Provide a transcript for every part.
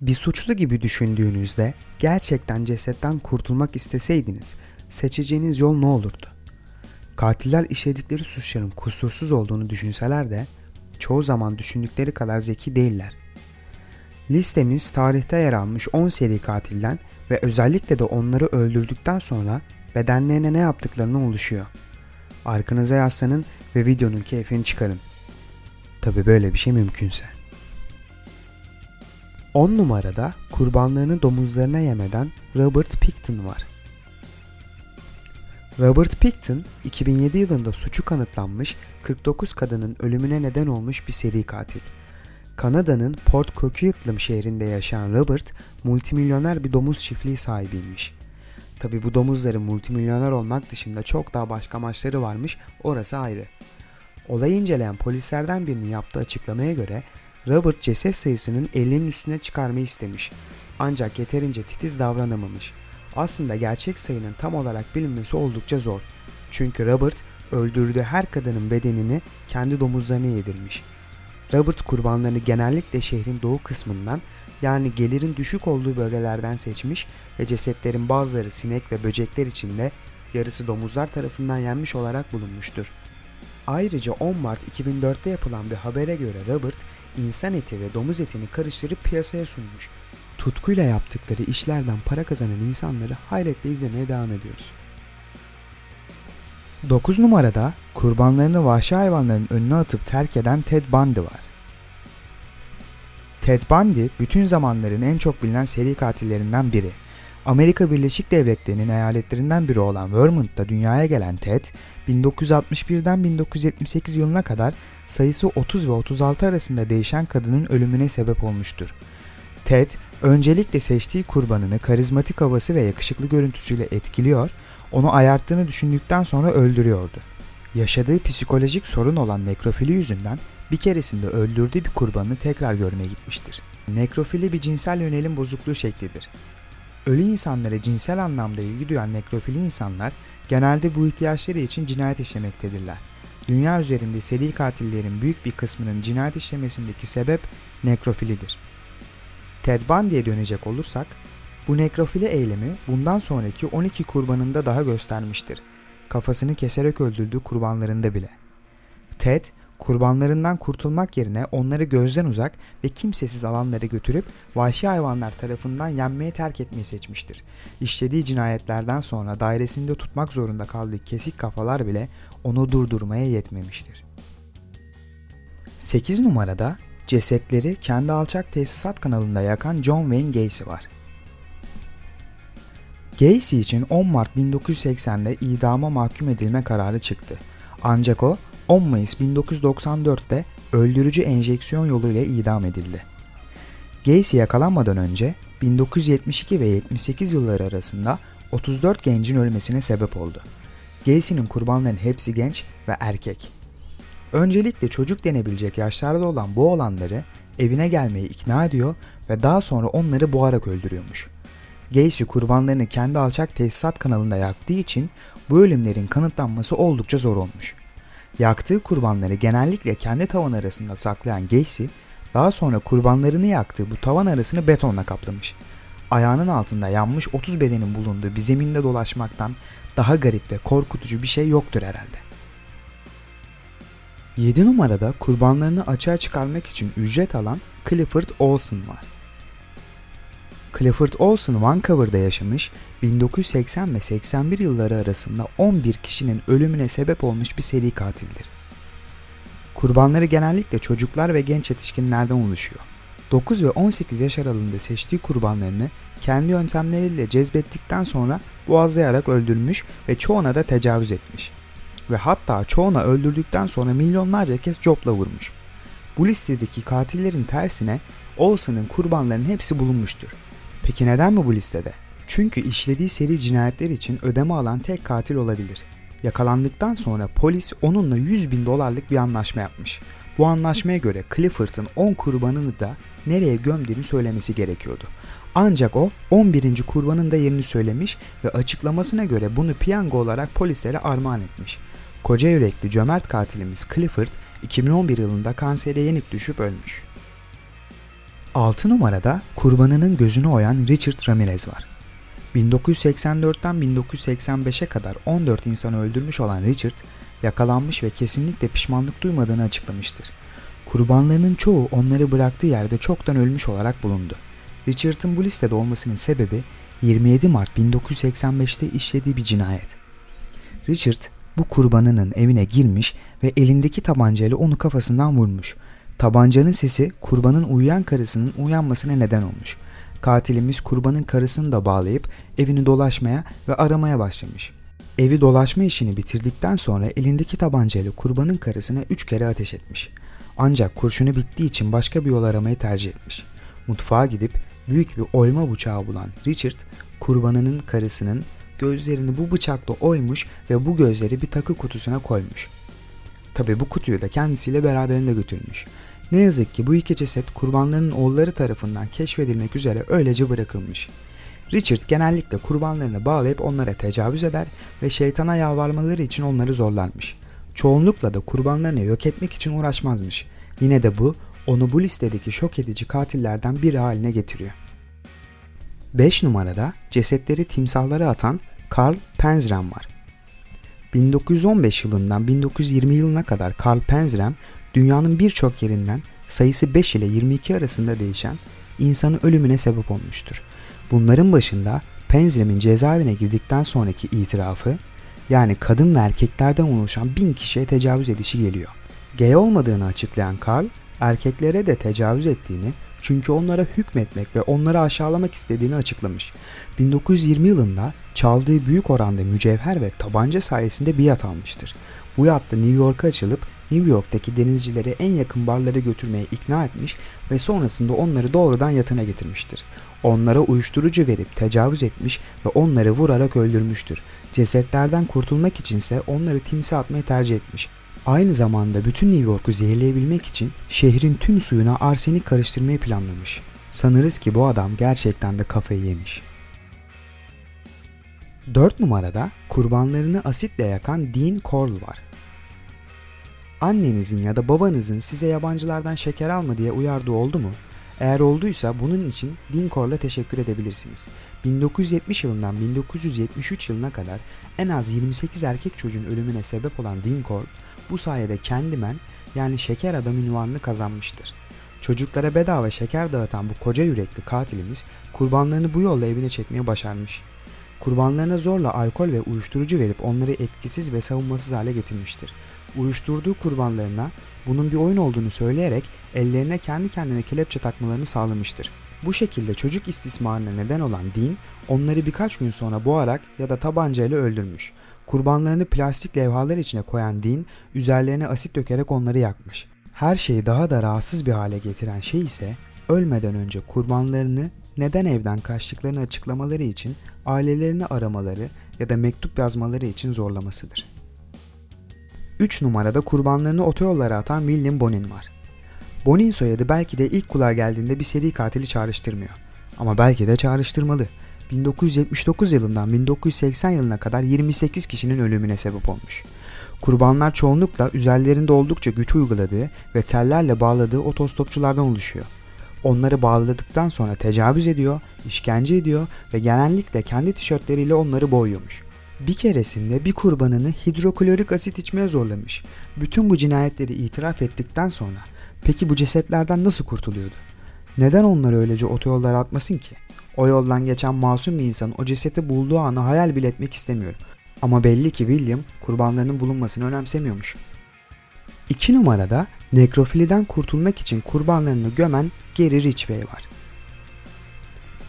Bir suçlu gibi düşündüğünüzde gerçekten cesetten kurtulmak isteseydiniz seçeceğiniz yol ne olurdu? Katiller işledikleri suçların kusursuz olduğunu düşünseler de çoğu zaman düşündükleri kadar zeki değiller. Listemiz tarihte yer almış 10 seri katilden ve özellikle de onları öldürdükten sonra bedenlerine ne yaptıklarını oluşuyor. Arkanıza yaslanın ve videonun keyfini çıkarın. Tabi böyle bir şey mümkünse. 10 numarada kurbanlarını domuzlarına yemeden Robert Picton var. Robert Picton 2007 yılında suçu kanıtlanmış 49 kadının ölümüne neden olmuş bir seri katil. Kanada'nın Port Coquitlam şehrinde yaşayan Robert multimilyoner bir domuz çiftliği sahibiymiş. Tabi bu domuzların multimilyoner olmak dışında çok daha başka amaçları varmış orası ayrı. Olayı inceleyen polislerden birinin yaptığı açıklamaya göre Robert ceset sayısının 50'nin üstüne çıkarmayı istemiş. Ancak yeterince titiz davranamamış. Aslında gerçek sayının tam olarak bilinmesi oldukça zor. Çünkü Robert öldürdüğü her kadının bedenini kendi domuzlarına yedirmiş. Robert kurbanlarını genellikle şehrin doğu kısmından yani gelirin düşük olduğu bölgelerden seçmiş ve cesetlerin bazıları sinek ve böcekler içinde yarısı domuzlar tarafından yenmiş olarak bulunmuştur. Ayrıca 10 Mart 2004'te yapılan bir habere göre Robert insan eti ve domuz etini karıştırıp piyasaya sunmuş. Tutkuyla yaptıkları işlerden para kazanan insanları hayretle izlemeye devam ediyoruz. 9 numarada kurbanlarını vahşi hayvanların önüne atıp terk eden Ted Bundy var. Ted Bundy bütün zamanların en çok bilinen seri katillerinden biri. Amerika Birleşik Devletleri'nin eyaletlerinden biri olan Vermont'ta dünyaya gelen Ted, 1961'den 1978 yılına kadar sayısı 30 ve 36 arasında değişen kadının ölümüne sebep olmuştur. Ted, öncelikle seçtiği kurbanını karizmatik havası ve yakışıklı görüntüsüyle etkiliyor, onu ayarttığını düşündükten sonra öldürüyordu. Yaşadığı psikolojik sorun olan nekrofili yüzünden bir keresinde öldürdüğü bir kurbanını tekrar görmeye gitmiştir. Nekrofili bir cinsel yönelim bozukluğu şeklidir. Ölü insanlara cinsel anlamda ilgi duyan nekrofili insanlar genelde bu ihtiyaçları için cinayet işlemektedirler. Dünya üzerinde seri katillerin büyük bir kısmının cinayet işlemesindeki sebep nekrofilidir. Ted Bundy'ye dönecek olursak, bu nekrofili eylemi bundan sonraki 12 kurbanında daha göstermiştir. Kafasını keserek öldürdüğü kurbanlarında bile. Ted, kurbanlarından kurtulmak yerine onları gözden uzak ve kimsesiz alanlara götürüp vahşi hayvanlar tarafından yenmeye terk etmeyi seçmiştir. İşlediği cinayetlerden sonra dairesinde tutmak zorunda kaldığı kesik kafalar bile onu durdurmaya yetmemiştir. 8 numarada cesetleri kendi alçak tesisat kanalında yakan John Wayne Gacy var. Gacy için 10 Mart 1980'de idama mahkum edilme kararı çıktı. Ancak o 10 Mayıs 1994'te öldürücü enjeksiyon yoluyla idam edildi. Gacy yakalanmadan önce 1972 ve 78 yılları arasında 34 gencin ölmesine sebep oldu. Gacy'nin kurbanların hepsi genç ve erkek. Öncelikle çocuk denebilecek yaşlarda olan bu olanları evine gelmeyi ikna ediyor ve daha sonra onları boğarak öldürüyormuş. Gacy kurbanlarını kendi alçak tesisat kanalında yaktığı için bu ölümlerin kanıtlanması oldukça zor olmuş. Yaktığı kurbanları genellikle kendi tavan arasında saklayan Gacy, daha sonra kurbanlarını yaktığı bu tavan arasını betonla kaplamış. Ayağının altında yanmış 30 bedenin bulunduğu bir zeminde dolaşmaktan daha garip ve korkutucu bir şey yoktur herhalde. 7 numarada kurbanlarını açığa çıkarmak için ücret alan Clifford Olson var. Clifford Olson Vancouver'da yaşamış, 1980 ve 81 yılları arasında 11 kişinin ölümüne sebep olmuş bir seri katildir. Kurbanları genellikle çocuklar ve genç yetişkinlerden oluşuyor. 9 ve 18 yaş aralığında seçtiği kurbanlarını kendi yöntemleriyle cezbettikten sonra boğazlayarak öldürmüş ve çoğuna da tecavüz etmiş. Ve hatta çoğuna öldürdükten sonra milyonlarca kez copla vurmuş. Bu listedeki katillerin tersine Olson'ın kurbanlarının hepsi bulunmuştur. Peki neden mi bu listede? Çünkü işlediği seri cinayetler için ödeme alan tek katil olabilir. Yakalandıktan sonra polis onunla 100 bin dolarlık bir anlaşma yapmış. Bu anlaşmaya göre Clifford'ın 10 kurbanını da nereye gömdüğünü söylemesi gerekiyordu. Ancak o 11. kurbanın da yerini söylemiş ve açıklamasına göre bunu piyango olarak polislere armağan etmiş. Koca yürekli cömert katilimiz Clifford 2011 yılında kansere yenik düşüp ölmüş. 6 numarada kurbanının gözünü oyan Richard Ramirez var. 1984'ten 1985'e kadar 14 insanı öldürmüş olan Richard, yakalanmış ve kesinlikle pişmanlık duymadığını açıklamıştır. Kurbanlarının çoğu onları bıraktığı yerde çoktan ölmüş olarak bulundu. Richard'ın bu listede olmasının sebebi 27 Mart 1985'te işlediği bir cinayet. Richard bu kurbanının evine girmiş ve elindeki tabancayla onu kafasından vurmuş. Tabancanın sesi kurbanın uyuyan karısının uyanmasına neden olmuş. Katilimiz kurbanın karısını da bağlayıp evini dolaşmaya ve aramaya başlamış. Evi dolaşma işini bitirdikten sonra elindeki tabancayla kurbanın karısına 3 kere ateş etmiş. Ancak kurşunu bittiği için başka bir yol aramayı tercih etmiş. Mutfağa gidip büyük bir oyma bıçağı bulan Richard, kurbanının karısının gözlerini bu bıçakla oymuş ve bu gözleri bir takı kutusuna koymuş. Tabi bu kutuyu da kendisiyle beraberinde götürmüş. Ne yazık ki bu iki ceset kurbanların oğulları tarafından keşfedilmek üzere öylece bırakılmış. Richard genellikle kurbanlarını bağlayıp onlara tecavüz eder ve şeytana yalvarmaları için onları zorlarmış. Çoğunlukla da kurbanlarını yok etmek için uğraşmazmış. Yine de bu onu bu listedeki şok edici katillerden biri haline getiriyor. 5 numarada cesetleri timsahlara atan Karl Penzrem var. 1915 yılından 1920 yılına kadar Karl Penzrem dünyanın birçok yerinden sayısı 5 ile 22 arasında değişen insanın ölümüne sebep olmuştur. Bunların başında Penzrem'in cezaevine girdikten sonraki itirafı yani kadın ve erkeklerden oluşan bin kişiye tecavüz edişi geliyor. Gay olmadığını açıklayan Karl, erkeklere de tecavüz ettiğini çünkü onlara hükmetmek ve onları aşağılamak istediğini açıklamış. 1920 yılında çaldığı büyük oranda mücevher ve tabanca sayesinde bir yat almıştır. Bu yatta New York'a açılıp New York'taki denizcileri en yakın barlara götürmeye ikna etmiş ve sonrasında onları doğrudan yatına getirmiştir. Onlara uyuşturucu verip tecavüz etmiş ve onları vurarak öldürmüştür. Cesetlerden kurtulmak içinse onları timse atmayı tercih etmiş. Aynı zamanda bütün New York'u zehirleyebilmek için şehrin tüm suyuna arsenik karıştırmayı planlamış. Sanırız ki bu adam gerçekten de kafayı yemiş. 4 numarada kurbanlarını asitle yakan Dean Corll var. Annenizin ya da babanızın size yabancılardan şeker alma diye uyardığı oldu mu? Eğer olduysa bunun için Dinkor'la teşekkür edebilirsiniz. 1970 yılından 1973 yılına kadar en az 28 erkek çocuğun ölümüne sebep olan Dinkor, bu sayede Candyman yani şeker adam ünvanını kazanmıştır. Çocuklara bedava şeker dağıtan bu koca yürekli katilimiz kurbanlarını bu yolla evine çekmeye başarmış. Kurbanlarına zorla alkol ve uyuşturucu verip onları etkisiz ve savunmasız hale getirmiştir. Uyuşturduğu kurbanlarına bunun bir oyun olduğunu söyleyerek ellerine kendi kendine kelepçe takmalarını sağlamıştır. Bu şekilde çocuk istismarına neden olan Dean, onları birkaç gün sonra boğarak ya da tabancayla öldürmüş. Kurbanlarını plastik levhalar içine koyan Dean, üzerlerine asit dökerek onları yakmış. Her şeyi daha da rahatsız bir hale getiren şey ise ölmeden önce kurbanlarını neden evden kaçtıklarını açıklamaları için ailelerini aramaları ya da mektup yazmaları için zorlamasıdır. 3 numarada kurbanlarını otoyollara atan William Bonin var. Bonin soyadı belki de ilk kulağa geldiğinde bir seri katili çağrıştırmıyor. Ama belki de çağrıştırmalı. 1979 yılından 1980 yılına kadar 28 kişinin ölümüne sebep olmuş. Kurbanlar çoğunlukla üzerlerinde oldukça güç uyguladığı ve tellerle bağladığı otostopçulardan oluşuyor. Onları bağladıktan sonra tecavüz ediyor, işkence ediyor ve genellikle kendi tişörtleriyle onları boyuyormuş. Bir keresinde bir kurbanını hidroklorik asit içmeye zorlamış. Bütün bu cinayetleri itiraf ettikten sonra peki bu cesetlerden nasıl kurtuluyordu? Neden onları öylece otoyollara atmasın ki? O yoldan geçen masum bir insan o ceseti bulduğu anı hayal bile etmek istemiyor. Ama belli ki William kurbanlarının bulunmasını önemsemiyormuş. 2 numarada nekrofiliden kurtulmak için kurbanlarını gömen Gary Ridgway var.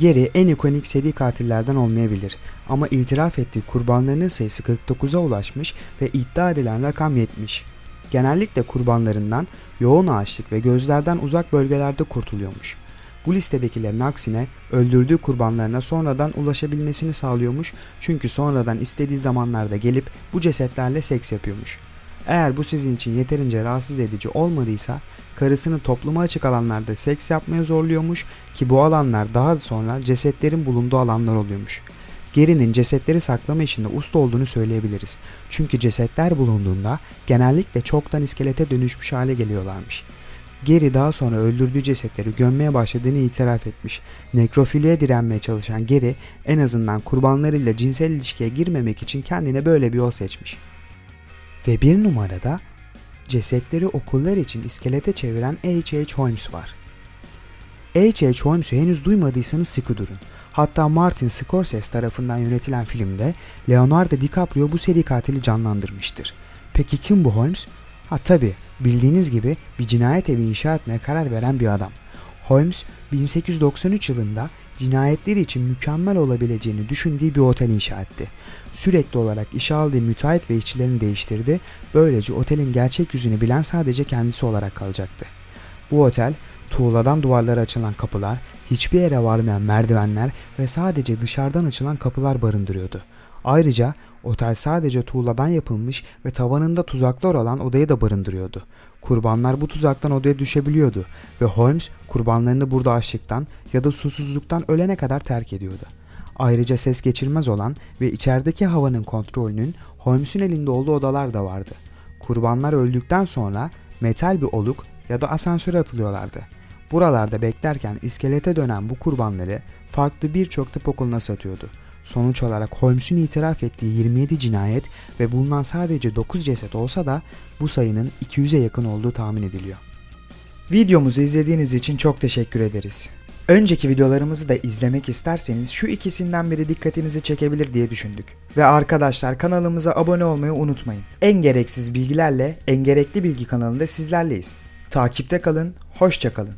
Gary en ikonik seri katillerden olmayabilir ama itiraf ettiği kurbanlarının sayısı 49'a ulaşmış ve iddia edilen rakam 70. Genellikle kurbanlarından yoğun ağaçlık ve gözlerden uzak bölgelerde kurtuluyormuş. Bu listedekilerin aksine öldürdüğü kurbanlarına sonradan ulaşabilmesini sağlıyormuş çünkü sonradan istediği zamanlarda gelip bu cesetlerle seks yapıyormuş. Eğer bu sizin için yeterince rahatsız edici olmadıysa karısını topluma açık alanlarda seks yapmaya zorluyormuş ki bu alanlar daha sonra cesetlerin bulunduğu alanlar oluyormuş. Gary'nin cesetleri saklama işinde usta olduğunu söyleyebiliriz. Çünkü cesetler bulunduğunda genellikle çoktan iskelete dönüşmüş hale geliyorlarmış. Gary daha sonra öldürdüğü cesetleri gömmeye başladığını itiraf etmiş. Nekrofiliye direnmeye çalışan Gary en azından kurbanlarıyla cinsel ilişkiye girmemek için kendine böyle bir yol seçmiş. Ve bir numarada cesetleri okullar için iskelete çeviren H.H. Holmes var. H.H. Holmes'u henüz duymadıysanız sıkı durun. Hatta Martin Scorsese tarafından yönetilen filmde Leonardo DiCaprio bu seri katili canlandırmıştır. Peki kim bu Holmes? Ha tabi bildiğiniz gibi bir cinayet evi inşa etmeye karar veren bir adam. Holmes 1893 yılında cinayetleri için mükemmel olabileceğini düşündüğü bir otel inşa etti. Sürekli olarak işe aldığı müteahhit ve işçilerini değiştirdi. Böylece otelin gerçek yüzünü bilen sadece kendisi olarak kalacaktı. Bu otel tuğladan duvarlara açılan kapılar, hiçbir yere varmayan merdivenler ve sadece dışarıdan açılan kapılar barındırıyordu. Ayrıca otel sadece tuğladan yapılmış ve tavanında tuzaklar olan odayı da barındırıyordu. Kurbanlar bu tuzaktan odaya düşebiliyordu ve Holmes kurbanlarını burada açlıktan ya da susuzluktan ölene kadar terk ediyordu. Ayrıca ses geçirmez olan ve içerideki havanın kontrolünün Holmes'un elinde olduğu odalar da vardı. Kurbanlar öldükten sonra metal bir oluk ya da asansöre atılıyorlardı. Buralarda beklerken iskelete dönen bu kurbanları farklı birçok tıp okuluna satıyordu. Sonuç olarak Holmes'un itiraf ettiği 27 cinayet ve bulunan sadece 9 ceset olsa da bu sayının 200'e yakın olduğu tahmin ediliyor. Videomuzu izlediğiniz için çok teşekkür ederiz. Önceki videolarımızı da izlemek isterseniz şu ikisinden biri dikkatinizi çekebilir diye düşündük. Ve arkadaşlar kanalımıza abone olmayı unutmayın. En gereksiz bilgilerle En Gerekli Bilgi kanalında sizlerleyiz. Takipte kalın, hoşça kalın.